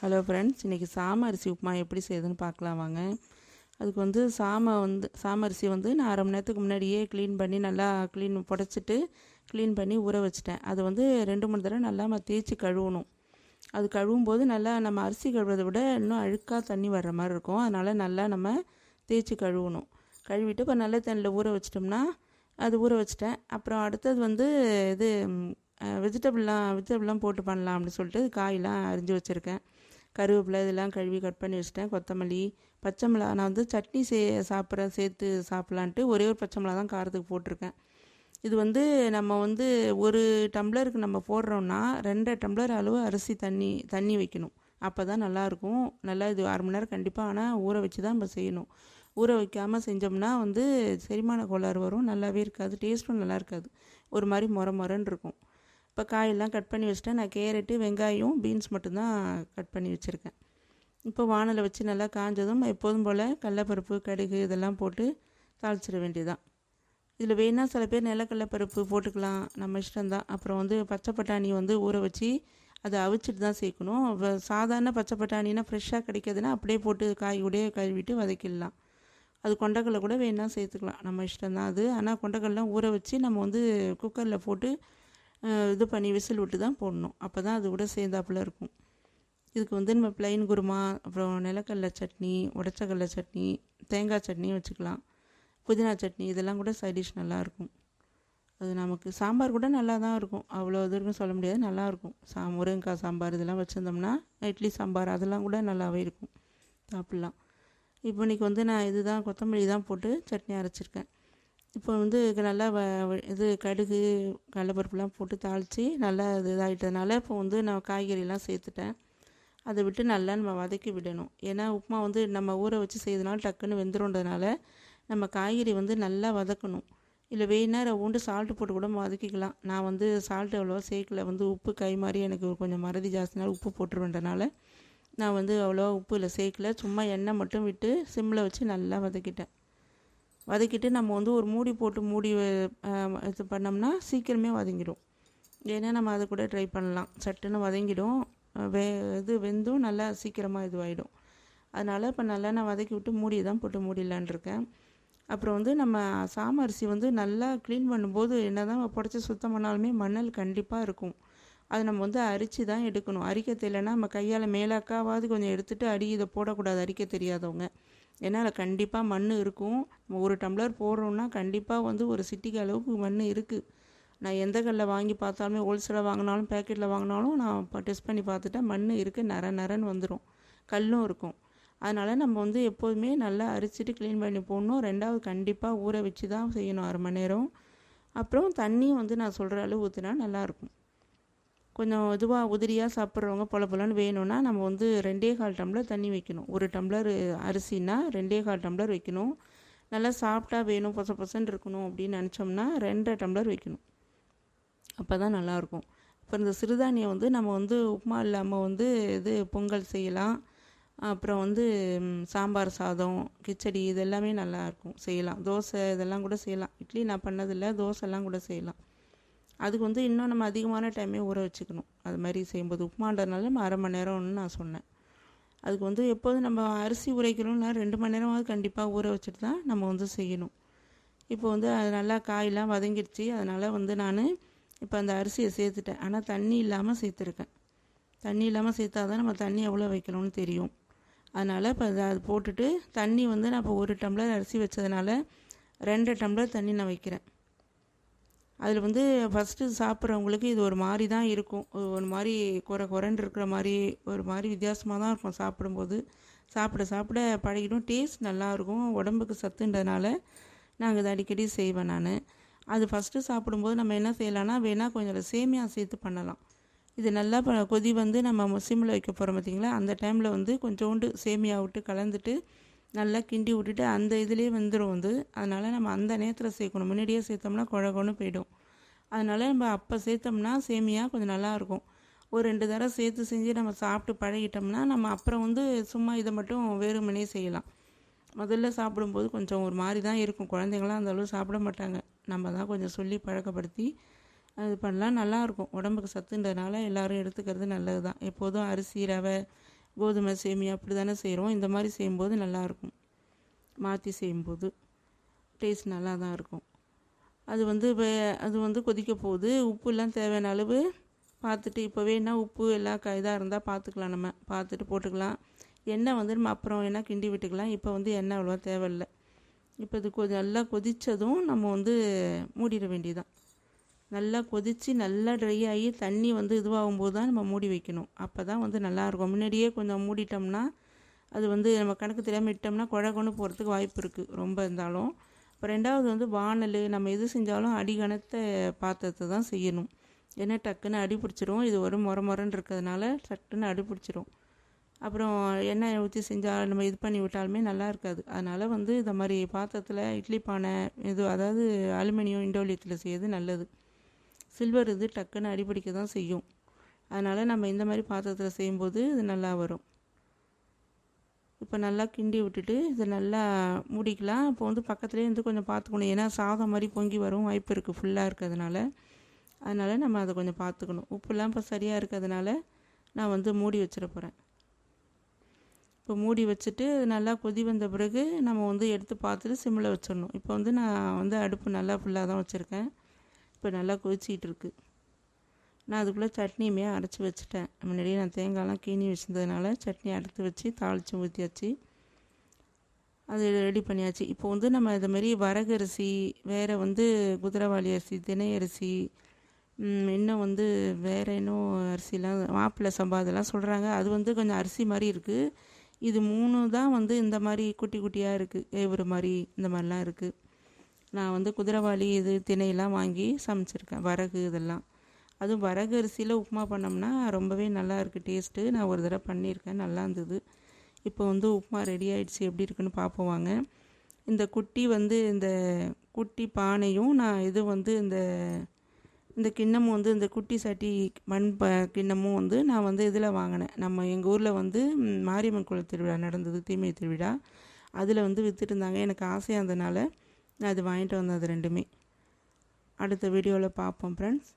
Hello friends இன்றைக்கி சாம அரிசி உப்புமா எப்படி செய்யுதுன்னு பார்க்கலாம் வாங்க. அதுக்கு வந்து சாமை வந்து சாம அரிசி வந்து நான் அரை மணி நேரத்துக்கு முன்னாடியே க்ளீன் பண்ணி நல்லா க்ளீன் புடச்சிட்டு க்ளீன் பண்ணி ஊற வச்சிட்டேன். அது வந்து ரெண்டு மூணு தடவை நல்லா நம்ம தேய்ச்சி கழுவணும். அது கழுவும் போது நல்லா நம்ம அரிசி கழுவுறதை விட இன்னும் அழுக்காக தண்ணி வர்ற மாதிரி இருக்கும். அதனால் நல்லா நம்ம தேய்ச்சி கழுவணும். கழுவிட்டு இப்போ நல்ல தண்ணியில் ஊற வச்சிட்டோம்னா அது ஊற வச்சிட்டேன். அப்புறம் அடுத்தது வந்து இது வெஜிடபிள்லாம் வெஜிடபிள்லாம் போட்டு பண்ணலாம் அப்படின்னு சொல்லிட்டு காயெலாம் அரிஞ்சு வச்சுருக்கேன். கருவேப்பிலை இதெல்லாம் கழுவி கட் பண்ணி வச்சுட்டேன். கொத்தமல்லி பச்சை மிளகா. நான் வந்து சட்னி சே சாப்பிட்றேன் சேர்த்து சாப்பிட்லான்ட்டு ஒரே ஒரு பச்சை மிளகா தான் காரத்துக்கு போட்டிருக்கேன். இது வந்து நம்ம வந்து ஒரு டம்ளருக்கு நம்ம போடுறோம்னா ரெண்டரை டம்ளர் அளவு அரிசி தண்ணி தண்ணி வைக்கணும். அப்போ தான் நல்லாயிருக்கும். நல்லா இது அரை மணி நேரம் கண்டிப்பாக ஆனால் ஊற வச்சு தான் நம்ம செய்யணும். ஊற வைக்காமல் செஞ்சோம்னா வந்து செரிமான கோளாறு வரும். நல்லாவே இருக்காது. டேஸ்ட்டும் நல்லா இருக்காது. ஒரு மாதிரி மொர மொரன்னு இருக்கும். இப்போ காயெல்லாம் கட் பண்ணி வச்சுட்டேன். நான் கேரட்டு வெங்காயம் பீன்ஸ் மட்டும்தான் கட் பண்ணி வச்சுருக்கேன். இப்போ வானலை வச்சு நல்லா காஞ்சதும் எப்போதும் போல் கடலப்பருப்பு கடுகு இதெல்லாம் போட்டு தாளிச்சிட வேண்டியதுதான். இதில் வேணால் சில பேர் நிலக்கடலப்பருப்பு போட்டுக்கலாம். நம்ம இஷ்டம்தான். அப்புறம் வந்து பச்சை பட்டாணி வந்து ஊற வச்சு அதை அவிச்சிட்டு தான் சேர்க்கணும். சாதாரண பச்சை பட்டாணினா ஃப்ரெஷ்ஷாக கிடைக்காதுன்னா அப்படியே போட்டு காய் கூடயே கழுவிட்டு வதக்கிடலாம். அது கொண்டக்கடலை கூட வேணால் சேர்த்துக்கலாம். நம்ம இஷ்டம்தான் அது. ஆனால் கொண்டக்கடலாம் ஊற வச்சு நம்ம வந்து குக்கரில் போட்டு இது பண்ணி விசில் விட்டு தான் போடணும். அப்போ தான் அது கூட சேர்ந்தாப்புல இருக்கும். இதுக்கு வந்து நம்ம ப்ளைன் குருமா அப்புறம் நிலக்கடலை சட்னி உடச்சக்கடலை சட்னி தேங்காய் சட்னியும் வச்சுக்கலாம். புதினா சட்னி இதெல்லாம் கூட சைட் டிஷ் நல்லாயிருக்கும் அது நமக்கு சாம்பார் கூட நல்லா தான் இருக்கும். அவ்வளோ தூரம் சொல்ல முடியாது. நல்லாயிருக்கும் சா முருங்கைக்காய் சாம்பார் இதெல்லாம் வச்சுருந்தோம்னா இட்லி சாம்பார் அதெல்லாம் கூட நல்லாவே இருக்கும். சாப்பிட்லாம். இப்போ இன்றைக்கி வந்து நான் இதுதான் கொத்தமல்லி தான் போட்டு சட்னி அரைச்சிருக்கேன். இப்போ வந்து இது நல்லா வ இது கடுகு கடலப்பருப்புலாம் போட்டு தாளித்து நல்லா இது இதாகிட்டதுனால இப்போ வந்து நான் காய்கறிலாம் சேர்த்துட்டேன். அதை விட்டு நல்லா நம்ம வதக்கி விடணும். ஏன்னா உப்புமா வந்து நம்ம ஊற வச்சு செய்யறதுனால டக்குன்னு வெந்துருன்றதுனால நம்ம காய்கறி வந்து நல்லா வதக்கணும். இல்லை வேணா ரவுண்டு சால்ட்டு போட்டு கூட வதக்கிக்கலாம். நான் வந்து சால்ட்டு அவ்வளோவா சேர்க்கல. வந்து உப்பு கை மாதிரி எனக்கு கொஞ்சம் மறதி ஜாஸ்தினால உப்பு போட்டுருவேன்றனால நான் வந்து அவ்வளோவா உப்பு இல்லை சேர்க்கல. சும்மா எண்ணெய் மட்டும் விட்டு சிம்மில் வச்சு நல்லா வதக்கிட்டேன். வதக்கிட்டு நம்ம வந்து ஒரு மூடி போட்டு மூடி இது பண்ணோம்னா சீக்கிரமே வதங்கிடும். ஏன்னா நம்ம அதை கூட ட்ரை பண்ணலாம். சட்டுன்னு வதங்கிடும். வே இது வெந்தும் நல்லா சீக்கிரமாக இதுவாகிடும் அதனால் இப்போ நல்லா நான் வதக்கி விட்டு மூடி தான் போட்டு மூடிடலான் இருக்கேன். அப்புறம் வந்து நம்ம சாம அரிசி வந்து நல்லா க்ளீன் பண்ணும்போது என்ன தான் புடச்சி சுத்தம் பண்ணாலுமே மணல் கண்டிப்பாக இருக்கும். அதை நம்ம வந்து அரிச்சு தான் எடுக்கணும். அரிக்க தெரியலனா நம்ம கையால் மேலாக்காவது கொஞ்சம் எடுத்துட்டு அடி இதை போடக்கூடாது. அரிக்க தெரியாதவங்க. ஏன்னா அதில் கண்டிப்பாக மண் இருக்கும். நம்ம ஒரு டம்ளர் போடுறோம்னா கண்டிப்பாக வந்து ஒரு சிட்டிக்கு அளவுக்கு மண் இருக்குது நான் எந்த கல்லில் வாங்கி பார்த்தாலுமே ஹோல்சேலாக வாங்கினாலும் பேக்கெட்டில் வாங்கினாலும் நான் இப்போ டெஸ்ட் பண்ணி பார்த்துட்டேன் மண் இருக்குது நர நரன்னு வந்துடும் கல்லும் இருக்கும். அதனால் நம்ம வந்து எப்போதுமே நல்லா அரிச்சிட்டு க்ளீன் பண்ணி போடணும். ரெண்டாவது கண்டிப்பாக ஊற வச்சு தான் செய்யணும் அரை மணி நேரம். அப்புறம் தண்ணியும் வந்து நான் சொல்கிற அளவு ஊற்றினா நல்லாயிருக்கும் கொஞ்சம் இதுவாக உதிரியாக சாப்பிட்றவங்க பொல பொலன்னு வேணும்னா நம்ம வந்து ரெண்டே கால் டம்ளர் தண்ணி வைக்கணும். ஒரு டம்ளர் அரிசினா ரெண்டே கால் டம்ளர் வைக்கணும். நல்லா சாப்பிட்டா வேணும் பொச பொசன்னு இருக்கணும் அப்படின்னு நினச்சோம்னா ரெண்டரை டம்ளர் வைக்கணும். அப்போ தான் நல்லாயிருக்கும் இப்போ இந்த சிறுதானியம் வந்து நம்ம வந்து உப்புமா இல்லாமல் வந்து இது பொங்கல் செய்யலாம். அப்புறம் வந்து சாம்பார் சாதம் கிச்சடி இது எல்லாமே நல்லாயிருக்கும் செய்யலாம். தோசை இதெல்லாம் கூட செய்யலாம். இட்லி நான் பண்ணதில்லை தோசைலாம் கூட செய்யலாம். அதுக்கு வந்து இன்னும் நம்ம அதிகமான டைமே ஊற வச்சுக்கணும். அது மாதிரி செய்யும்போது உப்புமாண்டதுனால நம்ம அரை மணி நேரம்னு நான் சொன்னேன். அதுக்கு வந்து எப்போதும் நம்ம அரிசி உரைக்கிறோம்னா ரெண்டு மணி நேரமாவது கண்டிப்பாக ஊற வச்சுட்டு தான் நம்ம வந்து செய்யணும். இப்போ வந்து அது நல்லா காயெல்லாம் வதங்கிடுச்சு. அதனால் வந்து நான் இப்போ அந்த அரிசியை சேர்த்துட்டேன். ஆனால் தண்ணி இல்லாமல் சேர்த்துருக்கேன். தண்ணி இல்லாமல் சேர்த்தா தான் நம்ம தண்ணி எவ்வளோ வைக்கணும்னு தெரியும். அதனால் இப்போ அதை அது போட்டுட்டு தண்ணி வந்து நான் இப்போ ஒரு டம்ளர் அரிசி வச்சதுனால ரெண்டு டம்ளர் தண்ணி நான் வைக்கிறேன். அதில் வந்து ஃபஸ்ட்டு சாப்பிட்றவங்களுக்கு இது ஒரு மாதிரி தான் இருக்கும். ஒரு- மாதிரி குறை குறைன்னு இருக்கிற மாதிரி ஒரு மாதிரி வித்தியாசமாக தான் இருக்கும் சாப்பிடும்போது. சாப்பிட சாப்பிட பழகிடும். டேஸ்ட் நல்லாயிருக்கும் உடம்புக்கு சத்துன்றதுனால நாங்கள் இதை அடிக்கடி செய்வேன் நான். அது ஃபஸ்ட்டு சாப்பிடும்போது நம்ம என்ன செய்யலாம்னா வேணால் கொஞ்சம் சேமியா சேர்த்து பண்ணலாம். இது நல்லா ப கொதி வந்து நம்ம சிம்மில் வைக்க போகிறோம் பார்த்தீங்களா அந்த டைமில் வந்து கொஞ்சோண்டு சேமியா விட்டு கலந்துட்டு நல்லா கிண்டி விட்டுட்டு அந்த இதுலேயே வெந்துடும் வந்து. அதனால் நம்ம அந்த நேரத்தில் சேர்க்கணும். முன்னாடியே சேர்த்தோம்னா குழகுன்னு போயிடும். அதனால் நம்ம அப்போ சேர்த்தோம்னா சேமியா கொஞ்சம் நல்லாயிருக்கும் ஒரு ரெண்டு தடவை சேர்த்து செஞ்சு நம்ம சாப்பிட்டு பழகிட்டோம்னா நம்ம அப்புறம் வந்து சும்மா இதை மட்டும் வேறுமனே செய்யலாம். முதல்ல சாப்பிடும்போது கொஞ்சம் ஒரு மாதிரி தான் இருக்கும். குழந்தைங்களாம் அந்த அளவு சாப்பிட மாட்டாங்க. நம்ம தான் கொஞ்சம் சொல்லி பழக்கப்படுத்தி அது பண்ணலாம். நல்லாயிருக்கும் உடம்புக்கு சத்துன்றதுனால எல்லோரும் எடுத்துக்கிறது நல்லது தான் எப்போதும் அரிசி ரவை கோதுமை சேமியா அப்படி தானே செய்கிறோம் இந்த மாதிரி செய்யும்போது நல்லாயிருக்கும். மாற்றி செய்யும்போது டேஸ்ட் நல்லா தான் இருக்கும். அது வந்து இப்போ அது வந்து கொதிக்க போகுது. உப்புலாம் தேவையான அளவு பார்த்துட்டு இப்போ வேணா உப்பு எல்லாம் க இதாக இருந்தால் பார்த்துக்கலாம் நம்ம. பார்த்துட்டு போட்டுக்கலாம். எண்ணெய் வந்து நம்ம அப்புறம் வேணா கிண்டி விட்டுக்கலாம். இப்போ வந்து எண்ணெய் அவ்வளோவா தேவையில்லை. இப்போ இது கொ நல்லா கொதித்ததும் நம்ம வந்து மூடிட வேண்டியதான் நல்லா கொதித்து நல்லா ட்ரை ஆகி தண்ணி வந்து இதுவாகும் போது தான் நம்ம மூடி வைக்கணும். அப்போ தான் வந்து நல்லாயிருக்கும். முன்னாடியே கொஞ்சம் மூடிட்டோம்னா அது வந்து நம்ம கணக்கு தெரியாமல் இட்டோம்னா குழ கொண்டு போகிறதுக்கு வாய்ப்பு இருக்குது ரொம்ப இருந்தாலும். இப்போ ரெண்டாவது வந்து வானல் நம்ம எது செஞ்சாலும் அடிகணத்தை பாத்திரத்தை தான் செய்யணும். ஏன்னா டக்குன்னு அடி பிடிச்சிரும். இது ஒரு முறை முறைன்னு இருக்கிறதுனால டக்குன்னு அடி பிடிச்சிரும். அப்புறம் எண்ணெய் ஊற்றி செஞ்சால் நம்ம இது பண்ணி விட்டாலுமே நல்லா இருக்காது. அதனால் வந்து இந்த மாதிரி பாத்திரத்தில் இட்லி பானை இது அதாவது அலுமினியம் இண்டோலியத்தில் செய்யறது நல்லது. சில்வர் இது டக்குன்னு அடிப்பிடிக்க தான் செய்யும். அதனால் நம்ம இந்த மாதிரி பாத்திரத்தில் செய்யும்போது இது நல்லா வரும். இப்போ நல்லா கிண்டி விட்டுட்டு இதை நல்லா மூடிக்கலாம். இப்போ வந்து பக்கத்துலேயே வந்து கொஞ்சம் பார்த்துக்கணும். ஏன்னா சாதம் மாதிரி பொங்கி வரும். வாய்ப்பு இருக்குது ஃபுல்லாக இருக்கிறதுனால. அதனால் நம்ம அதை கொஞ்சம் பார்த்துக்கணும். உப்புலாம் இப்போ சரியாக இருக்கிறதுனால நான் வந்து மூடி வச்சிட போகிறேன் இப்போ மூடி வச்சுட்டு நல்லா கொதி வந்த பிறகு நம்ம வந்து எடுத்து பார்த்துட்டு சிம்மில் வச்சிடணும். இப்போ வந்து நான் வந்து அடுப்பு நல்லா ஃபுல்லாக தான் வச்சுருக்கேன். இப்போ நல்லா கொதிச்சிக்கிட்டு இருக்கு நான் அதுக்குள்ளே சட்னியுமே அரைச்சி வச்சுட்டேன். முன்னாடியே நான் தேங்காய்லாம் கீனி வச்சுருந்ததுனால சட்னி அரைத்து வச்சு தாளித்து ஊற்றியாச்சு அது ரெடி பண்ணியாச்சு. இப்போ வந்து நம்ம இது மாதிரி வரகரிசி வேறு வந்து குதிரைவாளி அரிசி தினை அரிசி இன்னும் வந்து வேறு இன்னும் அரிசிலாம் மாப்பிள்ளை சம்பா அதெல்லாம் சொல்கிறாங்க அது வந்து கொஞ்சம் அரிசி மாதிரி இருக்குது இது மூணு தான் வந்து இந்த மாதிரி குட்டி குட்டியாக இருக்குது ஏவுறு மாதிரி இந்த மாதிரிலாம் இருக்குது நான் வந்து குதிரைவாளி இது திணையெல்லாம் வாங்கி சமைச்சிருக்கேன். வரகு இதெல்லாம். அதுவும் வரகு அரிசியில் உப்புமா பண்ணோம்னா ரொம்பவே நல்லா இருக்குது டேஸ்ட்டு. நான் ஒரு தடவை பண்ணியிருக்கேன். நல்லா இருந்தது. இப்போ வந்து உப்புமா ரெடி ஆகிடுச்சு எப்படி இருக்குன்னு பார்ப்போம் வாங்க. இந்த குட்டி வந்து இந்த குட்டி பானையும் நான் இது வந்து இந்த இந்த கிண்ணமும் வந்து இந்த குட்டி சட்டி மண் ப கிண்ணமும் வந்து நான் வந்து இதில் வாங்கினேன். நம்ம எங்கள் ஊரில் வந்து மாரியம்மன் கோயில் திருவிழா நடந்தது. தீமை திருவிழா. அதில் வந்து விற்றுட்டு இருந்தாங்க. எனக்கு ஆசையாக இருந்ததுனால அது வாங்கிட்டு வந்தேன் அது ரெண்டுமே. அடுத்த வீடியோவில் பார்ப்போம் ஃப்ரெண்ட்ஸ்